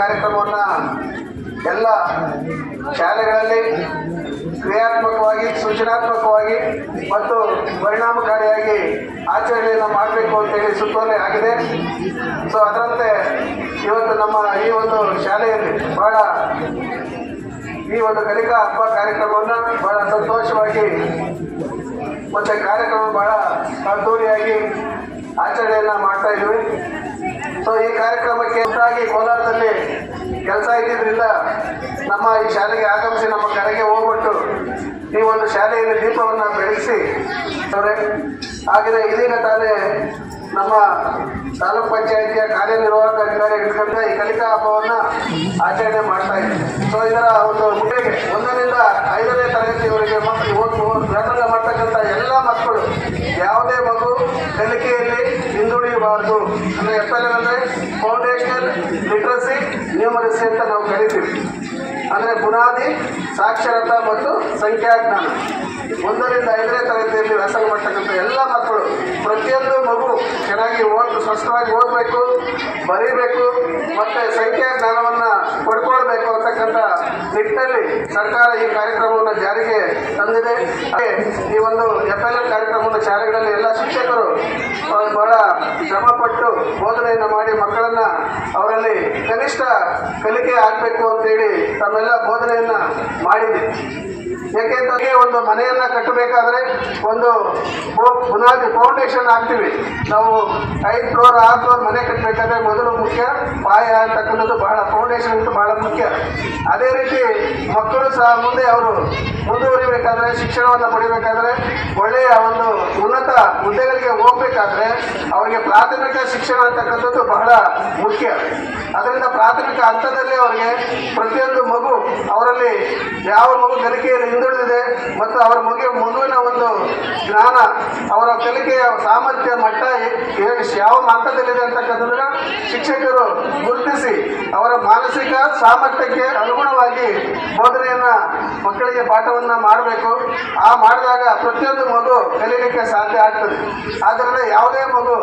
ಕಾರ್ಯಕ್ರಮವನ್ನು ಎಲ್ಲ ಶಾಲೆಗಳಲ್ಲಿ ಕ್ರಿಯಾತ್ಮಕವಾಗಿ ಸೂಚನಾತ್ಮಕವಾಗಿ ಮತ್ತು ಪರಿಣಾಮಕಾರಿಯಾಗಿ ಆಚರಣೆಯನ್ನು ಮಾಡಬೇಕು ಅಂತೇಳಿ ಸುತ್ತೋಲೆ ಆಗಿದೆ. ಸೊ ಅದರಂತೆ ಇವತ್ತು ನಮ್ಮ ಈ ಒಂದು ಶಾಲೆಯಲ್ಲಿ ಬಹಳ ಈ ಒಂದು ಕಲಿಕಾ ಹಬ್ಬ ಕಾರ್ಯಕ್ರಮವನ್ನು ಬಹಳ ಸಂತೋಷವಾಗಿ, ಮತ್ತು ಕಾರ್ಯಕ್ರಮ ಬಹಳ ಅದ್ದೂರಿಯಾಗಿ ಆಚರಣೆಯನ್ನು ಮಾಡ್ತಾ ಇದ್ವಿ. ಸೊ ಈ ಕಾರ್ಯಕ್ರಮಕ್ಕೆ ಹೆಚ್ಚಾಗಿ ಕೋಲಾರದಲ್ಲಿ ಕೆಲಸ ಇದ್ದಿದ್ದರಿಂದ ನಮ್ಮ ಈ ಶಾಲೆಗೆ ಆಗಮಿಸಿ ನಮ್ಮ ಕರೆಗೆ ಹೋಗ್ಬಿಟ್ಟು ಈ ಒಂದು ಶಾಲೆಯಲ್ಲಿ ದೀಪವನ್ನು ಬೆಳೆಸಿ ಹಾಗೆಯೇ ಇದೀಗ ತಾನೇ ನಮ್ಮ ತಾಲೂಕ್ ಪಂಚಾಯಿತಿಯ ಕಾರ್ಯನಿರ್ವಾಹಕ ಅಧಿಕಾರಿ ಹಿಡ್ಕೊಂಡ ಈ ಕಲಿಕಾ ಹಬ್ಬವನ್ನು ಆಚರಣೆ ಮಾಡ್ತಾ ಇದ್ದೀವಿ ಸೊ ಇದರ ಒಂದು ಮುಖ್ಯಗೆ ಒಂದರಿಂದ ಐದನೇ ತರಗತಿಯವರೆಗೆ ಮಕ್ಕಳು ಓದುವ ವ್ಯಾಸಂಗ ಮಾಡ್ತಕ್ಕಂಥ ಎಲ್ಲ ಮಕ್ಕಳು ಯಾವುದೇ ಮಗು ಕಲಿಕೆಯಲ್ಲಿ ಹಿಂದುಳಿಯಬಾರದು ಅಂದರೆ ಎಫ್ ಎಲ್ ಅಂದರೆ ಫೌಂಡೇಶನಲ್ ಲಿಟ್ರಸಿ ನ್ಯೂಮರಸಿ ಅಂತ ನಾವು ಕರಿತೀವಿ. ಅಂದರೆ ಬುನಾದಿ, ಸಾಕ್ಷರತಾ ಮತ್ತು ಸಂಖ್ಯಾಜ್ಞಾನ. ಒಂದರಿಂದ ಐದನೇ ತರಗತಿಯಲ್ಲಿ ವ್ಯಾಸಂಗ ಮಾಡ್ತಕ್ಕಂಥ ಎಲ್ಲ ಮಕ್ಕಳು ಪ್ರತಿಯೊಂದು ಮಗು ಚೆನ್ನಾಗಿ ಓದ್ ಸ್ಪಷ್ಟವಾಗಿ ಓದಬೇಕು, ಬರೀಬೇಕು, ಮತ್ತು ಸಂಖ್ಯಾ ಜ್ಞಾನವನ್ನು ಪಡ್ಕೊಳ್ಬೇಕು ಅಂತಕ್ಕಂಥ ನಿಟ್ಟಿನಲ್ಲಿ ಸರ್ಕಾರ ಈ ಕಾರ್ಯಕ್ರಮವನ್ನು ಜಾರಿಗೆ ತಂದಿದೆ. ಈ ಒಂದು ಎಫ್ ಎಲ್ ಕಾರ್ಯಕ್ರಮವನ್ನು ಶಾಲೆಗಳಲ್ಲಿ ಎಲ್ಲ ಶಿಕ್ಷಕರು ಬಹಳ ಶ್ರಮಪಟ್ಟು ಬೋಧನೆಯನ್ನು ಮಾಡಿ ಮಕ್ಕಳನ್ನ ಅವರಲ್ಲಿ ಕನಿಷ್ಠ ಕಲಿಕೆ ಆಗಬೇಕು ಅಂತೇಳಿ ತಮ್ಮೆಲ್ಲ ಬೋಧನೆಯನ್ನ ಮಾಡಿದೆ. ಏಕೆಂದರೆ ಒಂದು ಮನೆಯನ್ನ ಕಟ್ಟಬೇಕಾದ್ರೆ ಒಂದು ಬುನಾದಿ ಫೌಂಡೇಶನ್ ಹಾಕ್ತೀವಿ. ನಾವು ಐದು ಫ್ಲೋರ್ ಆರು ಫ್ಲೋರ್ ಮನೆ ಕಟ್ಟಬೇಕಾದ್ರೆ ಮೊದಲು ಮುಖ್ಯ, ಪಾಯ ಅಂತಕ್ಕಂಥದ್ದು ಬಹಳ ಫೌಂಡೇಶನ್ ಅಂತ ಬಹಳ ಮುಖ್ಯ. ಅದೇ ರೀತಿ ಮಕ್ಕಳು ಸಹ ಮುಂದೆ ಅವರು ಮುಂದುವರಿಬೇಕಾದ್ರೆ, ಶಿಕ್ಷಣವನ್ನು ಪಡಿಬೇಕಾದ್ರೆ, ಒಳ್ಳೆಯ ಒಂದು ಉನ್ನತ ಹುದ್ದೆಗಳಿಗೆ ಹೋಗ್ಬೇಕಾದ್ರೆ ಅವರಿಗೆ ಪ್ರಾಥಮಿಕ ಶಿಕ್ಷಣ ಅಂತಕ್ಕಂಥದ್ದು ಬಹಳ ಮುಖ್ಯ. ಅದರಿಂದ ಪ್ರಾಥಮಿಕ ಹಂತದಲ್ಲಿ ಅವರಿಗೆ ಪ್ರತಿಯೊಂದು ಮಗು, ಅವರಲ್ಲಿ ಯಾವ ಮಗು ಕಲಿಕೆಯಲ್ಲಿ ಹಿಂದುಳಿದಿದೆ. ಮತ್ತು ಅವರ ಮಗು ಮಗುವಿನ ಒಂದು ಜ್ಞಾನ, ಅವರ ಕಲಿಕೆಯ ಸಾಮರ್ಥ್ಯ, ಮಟ್ಟ ಯಾವ ಮಟ್ಟದಲ್ಲಿದೆ ಅಂತಕ್ಕಂಥದ್ದನ್ನ ಶಿಕ್ಷಕರು ಗುರುತಿಸಿ ಅವರ ಮಾನಸಿಕ ಸಾಮರ್ಥ್ಯಕ್ಕೆ ಅನುಗುಣವಾಗಿ ಬೋಧನೆಯನ್ನ ಮಕ್ಕಳಿಗೆ ಪಾಠವನ್ನ ಮಾಡಬೇಕು. ಆ ಮಾಡಿದಾಗ ಪ್ರತಿಯೊಂದು ಮಗು ಕಲೀಲಿಕ್ಕೆ ಸಾಧ್ಯ ಆಗ್ತದೆ. ಆದ್ದರಿಂದ ಯಾವುದೇ ಮಗು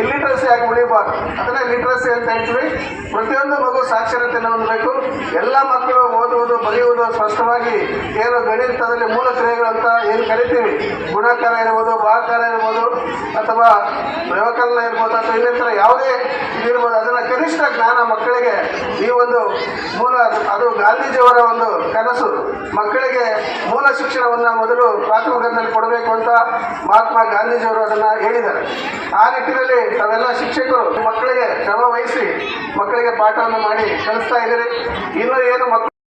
ಇಲ್ಲಿಟ್ರಸಿ ಆಗಿ ಉಳಿಬಾರ್ದು. ಅದನ್ನೇ ಲಿಟ್ರಸಿ ಅಂತ ಹೇಳ್ತೀವಿ. ಪ್ರತಿಯೊಂದು ಮಗು ಸಾಕ್ಷರತೆಯನ್ನು ಹೊಂದಬೇಕು ಎಲ್ಲ ಮಕ್ಕಳು ಓದುವುದು, ಬರೆಯುವುದು ಸ್ಪಷ್ಟವಾಗಿ ಏನು ಗಣಿತದಲ್ಲಿ ಮೂಲ ಕ್ರಿಯೆಗಳು ಅಂತ ಏನು ಕರಿತೀವಿ? ಗುಣಕಾರ ಇರ್ಬೋದು ಭಾಕಾರ ಇರ್ಬೋದು, ಅಥವಾ ವ್ಯವಕಲನ ಇರ್ಬೋದು, ಅಥವಾ ಇನ್ನಿತರ ಯಾವುದೇ ಇದಿರ್ಬೋದು ಅದನ್ನ ಕನಿಷ್ಠ ಜ್ಞಾನ ಮಕ್ಕಳಿಗೆ ಈ ಒಂದು ಮೂಲ, ಅದು ಗಾಂಧೀಜಿಯವರ ಒಂದು ಕನಸು. ಮಕ್ಕಳಿಗೆ ಮೂಲ ಶಿಕ್ಷಣವನ್ನು ಮೊದಲು ಪ್ರಾಥಮಿಕದಲ್ಲಿ ಕೊಡಬೇಕು ಅಂತ ಮಹಾತ್ಮ ಗಾಂಧೀಜಿಯವರು ಅದನ್ನ ಹೇಳಿದ್ದಾರೆ. ಆ ನಿಟ್ಟಿನಲ್ಲಿ ತಾವೆಲ್ಲ ಶಿಕ್ಷಕರು, ಮಕ್ಕಳಿಗೆ ಶ್ರಮ ವಹಿಸಿ, ಮಕ್ಕಳಿಗೆ ಪಾಠವನ್ನು ಮಾಡಿ ಕಲಿಸ್ತಾ ಇದ್ದೀರಿ. ಇನ್ನು ಏನು ಮಕ್ಕಳು